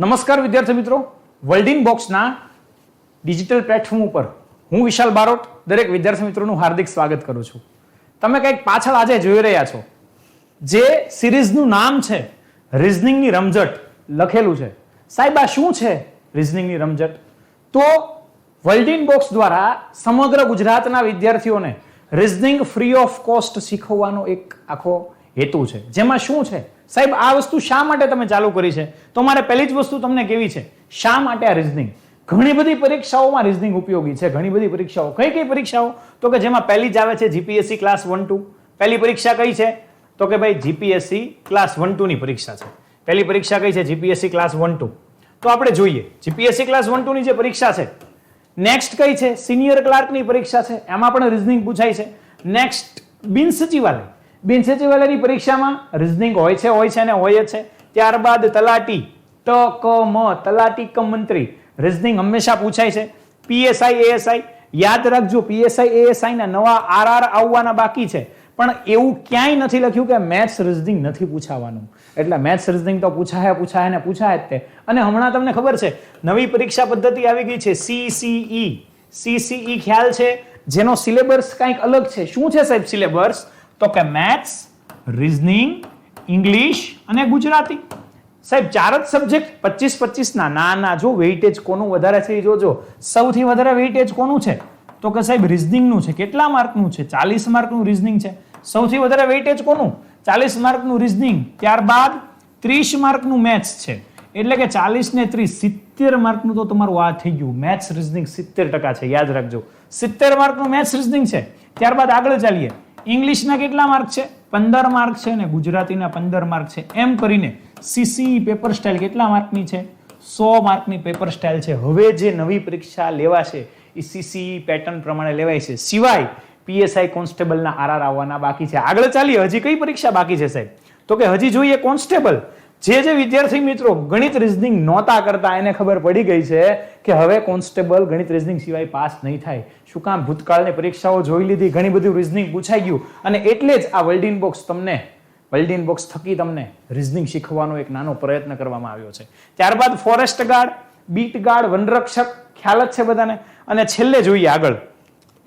નમસ્કાર વિદ્યાર્થી મિત્રો. વર્લ્ડિંગ બોક્સના ડિજિટલ પ્લેટફોર્મ ઉપર હું વિશાલ બારોટ, દરેક વિદ્યાર્થી મિત્રોનું હાર્દિક સ્વાગત કરું છું. તમે કંઈક પાછળ આજે જોઈ રહ્યા છો. જે સિરીઝનું નામ છે રિઝનિંગની રમઝટ, લખેલું છે. સાહેબ, આ શું છે રિઝનિંગની રમઝટ? તો વર્લ્ડિંગ બોક્સ દ્વારા સમગ્ર ગુજરાતના વિદ્યાર્થીઓને રિઝનિંગ ફ્રી ઓફ કોસ્ટ શીખવવાનો એક આખો હેતુ છે. જેમાં શું છે? સાહેબ, આ વસ્તુ શા માટે તમે ચાલુ કરી છે? તો મારે પહેલી જ વસ્તુ તમને કેવી છે? શા માટે આ રિઝનિંગ ઘણી બધી પરીક્ષાઓમાં રિઝનિંગ ઉપયોગી છે. ઘણી બધી પરીક્ષાઓ. કઈ કઈ પરીક્ષાઓ? તો કે જેમાં પહેલી જ આવે છે જીપીએસસી ક્લાસ વન ટુ પહેલી પરીક્ષા કઈ છે? તો કે ભાઈ જીપીએસસી ક્લાસ વન ટુ ની પરીક્ષા છે. પહેલી પરીક્ષા કઈ છે? જીપીએસસી ક્લાસ વન ટુ તો આપણે જોઈએ. જીપીએસસી ક્લાસ વન ટુ ની જે પરીક્ષા છે નેક્સ્ટ કઈ છે? સિનિયર ક્લાર્કની પરીક્ષા છે. એમાં પણ રિઝનિંગ પૂછાય છે. નેક્સ્ટ બિન સચિવાલય બિન સચિવાલયની પરીક્ષામાં રિઝનિંગ હોય છે હોય છે અને હોય જ છે. ત્યારબાદ તલાટી, ત, ક, મ, તલાટી કમ મંત્રી. રિઝનિંગ હંમેશા પૂછાય છે. પીએસઆઈ એએસઆઈ યાદ રાખજો પીએસઆઈ એએસઆઈ ના નવા આરઆર આવવાના બાકી છે. પણ એવું ક્યાંય નથી લખ્યું કે મેથ્સ રિઝનિંગ નથી પૂછાવાનું. એટલે મેથ્સ રિઝનિંગ તો પૂછાય પૂછાય ને પૂછાય જ તે. અને હમણાં તમને ખબર છે, નવી પરીક્ષા પદ્ધતિ આવી ગઈ છે સીસીઈ સીસીઈ ખ્યાલ છે, જેનો સિલેબસ કંઈક અલગ છે. શું છે સાહેબ સિલેબસ તો કે મેથ્સ રિઝનિંગ ઇંગ્લિશ અને ગુજરાતી. સાહેબ, ચાર જ સબ્જેક્ટ પચીસ પચીસ ના ના ના, જો વેઇટેજ કોનું વધારે છે એ જોજો. સૌથી વધારે વેઇટેજ કોનું છે? તો કે સાહેબ રિઝનિંગનું છે. કેટલા માર્કનું છે? ચાલીસ માર્કનું રિઝનિંગ છે. સૌથી વધારે વેઇટેજ કોનું? ચાલીસ માર્કનું રિઝનિંગ ત્યારબાદ ત્રીસ માર્કનું મેથ્સ છે. એટલે કે ચાલીસ ને ત્રીસ, સિત્તેર માર્કનું તો તમારું આ થઈ ગયું. મેથ્સ રિઝનિંગ સિત્તેર ટકા છે. યાદ રાખજો. સિત્તેર માર્કનું મેથ્સ રિઝનિંગ છે. ત્યારબાદ આગળ ચાલીએ. ઇંગ્લિશના કેટલા માર્ક છે? પંદર માર્ક છે ને ગુજરાતીના પંદર માર્ક છે. એમ કરીને સીસી પેપર સ્ટાઇલ કેટલા માર્કની છે? સો માર્કની પેપર સ્ટાઇલ છે. હવે જે નવી પરીક્ષા લેવાશે, એ સીસી પેટર્ન પ્રમાણે લેવાય છે. સિવાય પીએસઆઈ કોન્સ્ટેબલના આરઆર આવવાના બાકી છે. આગળ ચાલીએ. હજી કઈ પરીક્ષા બાકી છે સાહેબ? તો કે હજી જોઈએ કોન્સ્ટેબલ. જે જે વિદ્યાર્થી મિત્રો ગણિત રિઝનિંગ નહોતા કરતા, એને ખબર પડી ગઈ છે કે હવે કોન્સ્ટેબલ ગણિત રિઝનિંગ સિવાય પાસ નહીં થાય. શું કામ ભૂતકાળની પરીક્ષાઓ જોઈ લીધી, ઘણી બધી રિઝનિંગ પૂછાઈ ગયું. અને એટલે જ આ વર્લ્ડિન બોક્સ તમને વર્લ્ડિન બોક્સ થકી તમને રિઝનિંગ શીખવાનો એક નાનો પ્રયત્ન કરવામાં આવ્યો છે. ત્યારબાદ ફોરેસ્ટ ગાર્ડ બીટ ગાર્ડ વનરક્ષક, ખ્યાલ જ છે બધાને. અને છેલ્લે જોઈએ આગળ.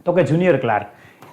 તો કે જુનિયર ક્લાર્ક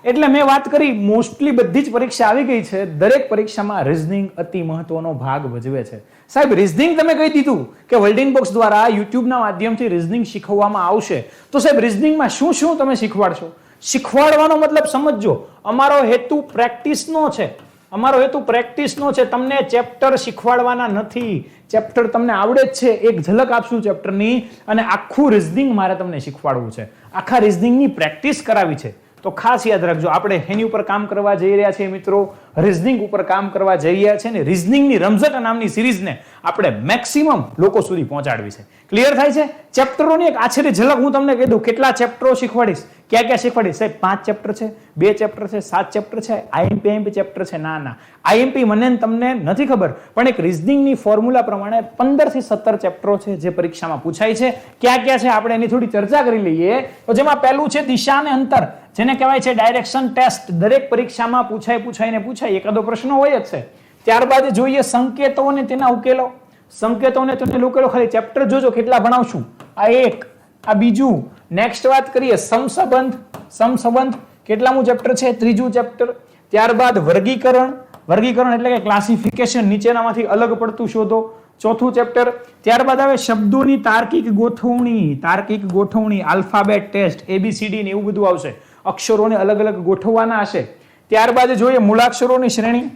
એટલે મેં વાત કરી મોસ્ટલી બધી જ પરીક્ષા આવી ગઈ છે. દરેક પરીક્ષામાં રિઝનિંગ અતિ મહત્વનો ભાગ ભજવે છે. સાહેબ રિઝનિંગ તમે કહી દીધું કે વર્લ્ડિંગ બોક્સ દ્વારા યુટ્યુબના માધ્યમથી રિઝનિંગ શીખવવામાં આવશે. તો સાહેબ રિઝનિંગમાં શું શું તમે શીખવાડશો? શીખવાડવાનો મતલબ સમજજો, અમારો હેતુ પ્રેક્ટિસનો છે. અમારો હેતુ પ્રેક્ટિસનો છે. તમને ચેપ્ટર શીખવાડવાના નથી. ચેપ્ટર તમને આવડે જ છે. એક ઝલક આપશું ચેપ્ટરની અને આખું રિઝનિંગ મારે તમને શીખવાડવું છે. આખા રિઝનિંગની પ્રેક્ટિસ કરાવી છે. તો ખાસ યાદ રાખજો, આપણે એની ઉપર કામ કરવા જઈ રહ્યા છીએ મિત્રો, રિઝનિંગ ઉપર કામ કરવા જઈ રહ્યા છે ને રિઝનિંગની રમઝટ નામની સિરીઝને આપણે મેક્સિમમ લોકો સુધી પહોંચાડવી છે. ક્લિયર થાય છે? ચેપ્ટરોની એક આછરી ઝલક હું તમને કહી દઉં, કેટલા ચેપ્ટરો શીખવાડીશ? ક્યાં ક્યાં શીખવાડી? સાહેબ, પાંચ ચેપ્ટર છે, બે ચેપ્ટર છે, સાત ચેપ્ટર છે આઈએમપી આઈએમપી ચેપ્ટર છે, ના ના. આઈએમપી મને તમને નથી ખબર, પણ એક રિઝનિંગની ફોર્મ્યુલા પ્રમાણે પંદરથી સત્તર ચેપ્ટરો છે જે પરીક્ષામાં પૂછાય છે. ક્યાં ક્યાં છે? આપણે એની થોડી ચર્ચા કરી લઈએ. તો જેમાં પહેલું છે દિશા અને અંતર, જેને કહેવાય છે ડાયરેક્શન ટેસ્ટ દરેક પરીક્ષામાં પૂછાય પૂછાઈને પૂછાય, એકાદો પ્રશ્ન હોય જ છે. ત્યારબાદ જોઈએ સંકેતો અને તેના ઉકેલો. સંકેતો અને તેના ઉકેલો ખાલી ચેપ્ટર જોજો, કેટલા ભણાવશું? આ એક. આ બીજું નેક્સ્ટ વાત કરીએ સમસંબંધ. સમસંબંધ કેટલામું ચેપ્ટર છે? ત્રીજું ચેપ્ટર ત્યારબાદ વર્ગીકરણ. વર્ગીકરણ એટલે કે ક્લાસિફિકેશન નીચેનામાંથી અલગ પડતું શોધો. ચોથું ચેપ્ટર ત્યારબાદ આવે શબ્દોની તાર્કિક ગોઠવણી. તાર્કિક ગોઠવણી આલ્ફાબેટ ટેસ્ટ એબીસીડી ને એવું બધું આવશે. અક્ષરોને અલગ અલગ ગોઠવવાના હશે. ત્યારબાદ જોઈએ મૂળાક્ષરોની શ્રેણી.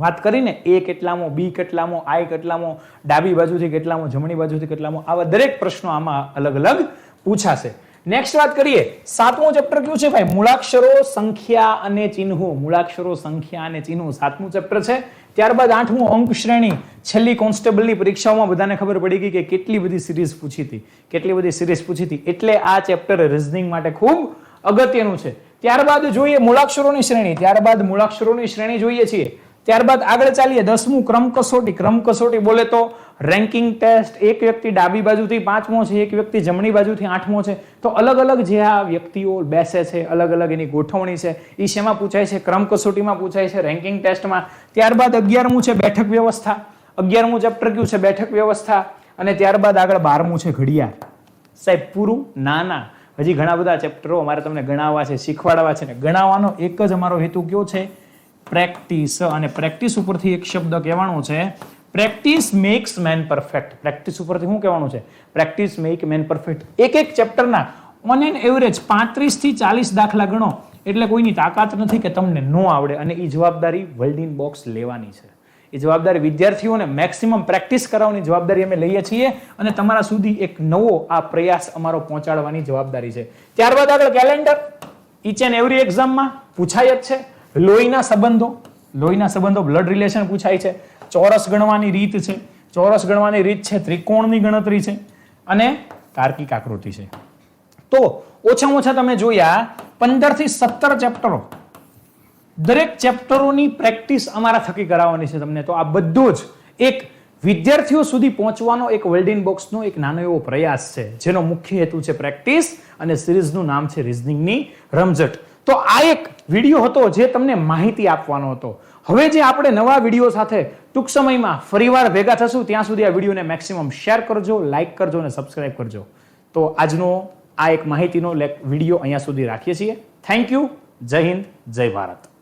વાત કરીને એ કેટલામો, બી કેટલામો, આઈ કેટલામો, ડાબી બાજુથી કેટલામો, જમણી બાજુથી કેટલામો, આવા દરેક પ્રશ્નો આમાં અલગ અલગ પૂછાશે. નેક્સ્ટ વાત કરીએ. સાતમું ચેપ્ટર કયું છે ભાઈ? મૂળાક્ષરો, સંખ્યા અને ચિહ્નો. મૂળાક્ષરો, સંખ્યા અને ચિહ્નો સાતમું ચેપ્ટર છે. ત્યારબાદ આઠમું અંક શ્રેણી. છેલ્લી કોન્સ્ટેબલની પરીક્ષાઓમાં બધાને ખબર પડી ગઈ કે કેટલી બધી સિરીઝ પૂછી હતી. કેટલી બધી સિરીઝ પૂછી હતી. એટલે આ ચેપ્ટર રિઝનિંગ માટે ખૂબ અગત્યનું છે. ત્યારબાદ જોઈએ મૂળાક્ષરોની શ્રેણી. ત્યારબાદ મૂળાક્ષરોની શ્રેણી જોઈએ છીએ. ત્યારબાદ આગળ ચાલીએ, દસમું, ક્રમ કસોટી. ક્રમ કસોટી બોલે તો રેન્કિંગ ટેસ્ટ એક વ્યક્તિ ડાબી બાજુથી પાંચમો છે, એક વ્યક્તિ જમણી બાજુથી આઠમો છે. તો અલગ અલગ જે આ વ્યક્તિઓ બેસે છે, અલગ અલગ એની ગોઠવણી છે એ શેમાં પૂછાય છે? ક્રમ કસોટીમાં પૂછાય છે રેન્કિંગ ટેસ્ટમાં ત્યારબાદ અગિયારમું છે, બેઠક વ્યવસ્થા. અગિયારમું ચેપ્ટર કયું છે? બેઠક વ્યવસ્થા. અને ત્યારબાદ આગળ બારમું છે, ઘડિયાળ. સાહેબ, પૂરું? ના ના. હજી ઘણા બધા ચેપ્ટરો અમારે તમને ગણાવવા છે, શીખવાડવા છે ને ગણાવવાનો એક જ અમારો હેતુ કયો છે? પ્રેક્ટિસ અને પ્રેક્ટિસ ઉપરથી એક શબ્દ કહેવાનો છે practice makes man perfect practice ઉપરથી શું કહેવાનું છે? પ્રેક્ટિસ મેક મેન પરફેક્ટ એક એક ચેપ્ટરના ઓન એન એવરેજ પાંત્રીસથી ચાલીસ દાખલા ગણો, એટલે કોઈની તાકાત નથી કે તમને ન આવડે. અને એ જવાબદારી વર્લ્ડ બોક્સ લેવાની છે. એ જવાબદારી વિદ્યાર્થીઓને મેક્સિમમ પ્રેક્ટિસ કરાવવાની જવાબદારી અમે લઈએ છીએ અને તમારા સુધી એક નવો આ પ્રયાસ અમારો પહોંચાડવાની જવાબદારી છે. ત્યારબાદ આગળ કેલેન્ડર ઈચ એન્ડ એવરી એક્ઝામમાં પૂછાય જ છે. લોહીના સંબંધો લોહીના સંબંધો બ્લડ રિલેશન પૂછાય છે. ચોરસ ગણવાની રીત છે. ચોરસ ગણવાની રીત છે, ત્રિકોણની ગણતરી છે અને તાર્કિક આકૃતિ છે. તો ઓછામાં ઓછા તમે જોયા પંદરથી સત્તર ચેપ્ટરો. દરેક ચેપ્ટરોની પ્રેક્ટિસ અમારા થકી કરાવવાની છે તમને. તો આ બધો જ એક વિદ્યાર્થીઓ સુધી પહોંચવાનો એક વેલ્ડિંગ બોક્સનો એક નાનો એવો પ્રયાસ છે. જેનો મુખ્ય હેતુ છે પ્રેક્ટિસ અને સિરીઝનું નામ છે રિઝનિંગની રમઝટ. તો આ એક વીડિયો હતો જે તમને માહિતી આપવાનો હતો. હવે જે આપણે નવા વીડિયો સાથે ટૂંક સમયમાં ફરીવાર ભેગા થશું, ત્યાં સુધી આ વિડીયોને મેક્સિમમ શેર કરજો લાઇક કરજો અને સબસ્ક્રાઇબ કરજો. તો આજનો આ એક માહિતીનો વીડિયો અહીંયા સુધી રાખીએ છીએ. થેન્ક યુ જય હિન્દ, જય ભારત.